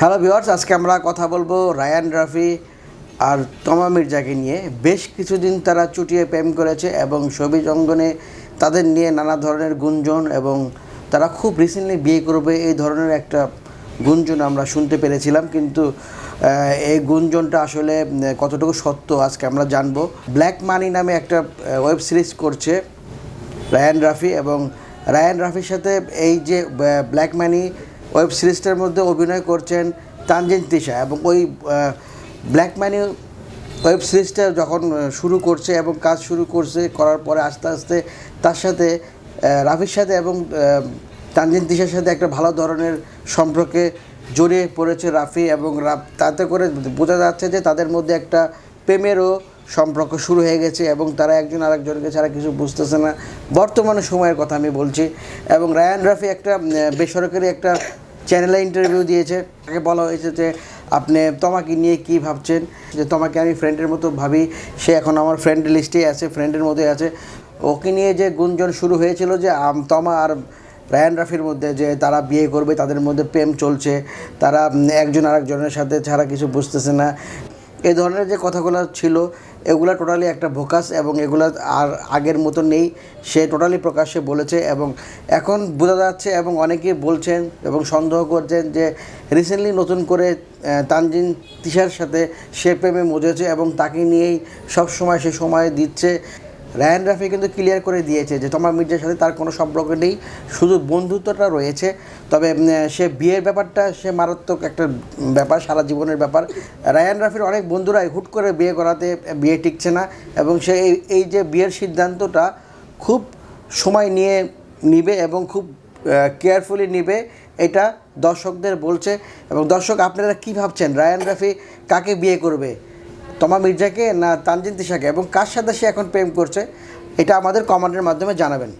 Hello viewers আজকে আমরা কথা বলব রায়ান রাফি আর তমা মির্জাকে নিয়ে। বেশ কিছুদিন তারা চুটিয়ে প্রেম করেছে এবং ছবি অঙ্গনে তাদের নিয়ে নানা ধরনের গুঞ্জন এবং তারা খুব রিসেন্টলি বিয়ে করবে এই ধরনের একটা গুঞ্জন আমরা শুনতে পেরেছিলাম। কিন্তু এই গুঞ্জনটা আসলে কতটুকু সত্য আজকে আমরা জানব। ব্ল্যাক মানি নামে একটা ওয়েব সিরিজ করছে রায়ান রাফি এবং রায়ান রাফির সাথে এই যে ব্ল্যাক মানি ওয়েব সিরিজটার মধ্যে অভিনয় করছেন তানজিন তিশা এবং ওই ব্ল্যাক মানি ওয়েব সিরিজটা যখন শুরু করছে এবং কাজ শুরু করছে, করার পরে আস্তে আস্তে তার সাথে রাফির সাথে এবং তানজিন তিশার সাথে একটা ভালো ধরনের সম্পর্কে জড়িয়ে পড়েছে রাফি এবং তাতে করে বোঝা যাচ্ছে যে তাদের মধ্যে একটা প্রেমেরও সম্পর্ক শুরু হয়ে গেছে এবং তারা একজন আরেকজনকে ছাড়া কিছু বুঝতেছে না। বর্তমানে সময়ের কথা আমি বলছি। এবং রায়ান রাফি একটা বেসরকারি একটা চ্যানেলে ইন্টারভিউ দিয়েছে। তাকে বলা হয়েছে যে, আপনি তোমাকে নিয়ে কি ভাবছেন? যে, তোমাকে আমি ফ্রেন্ডের মতো ভাবি। সে এখন আমার ফ্রেন্ড লিস্টেই আছে ফ্রেন্ডের মধ্যেই আছে। ওকে নিয়ে যে গুঞ্জন শুরু হয়েছিল যে তমা আর রায়ান রাফির মধ্যে যে তারা বিয়ে করবে, তাদের মধ্যে প্রেম চলছে। তারা একজন আরেকজনের সাথে ছাড়া কিছু বুঝতেছে না। এই ধরনের যে কথাগুলো ছিল, এগুলো টোটালি একটা ভোকাস এবং এগুলো আর আগের মতো নেই। সে টোটালি প্রকাশ্যে বলেছে এবং এখন বোঝা যাচ্ছে এবং অনেকেই বলছেন এবং সন্দেহ করছেন যে রিসেন্টলি নতুন করে তানজিন তিশার সাথে সে প্রেমে মজেছে এবং তাকে নিয়েই সব সময় সে সময় দিচ্ছে। রায়ান রাফি কিন্তু ক্লিয়ার করে দিয়েছে যে তোমার মির্জার সাথে তার কোনো সম্পর্ক নেই, শুধু বন্ধুত্বটা রয়েছে। তবে সে বিয়ের ব্যাপারটা সে মারাত্মক একটা ব্যাপার, সারা জীবনের ব্যাপার। রায়ান রাফির অনেক বন্ধুরাই হুট করে বিয়ে করাতে, বিয়ে টিকছে না এবং সে এই এই যে বিয়ের সিদ্ধান্তটা খুব সময় নিয়ে নিবে এবং খুব কেয়ারফুলি নিবে, এটা দর্শকদের বলছে। এবং দর্শক, আপনারা কি ভাবছেন? রায়ান রাফি কাকে বিয়ে করবে? তমা মির্জাকে না তানজিন তিশাকে? এবং কার সাথে সে এখন প্রেম করছে? এটা আমাদের কমান্ডের মাধ্যমে জানাবেন।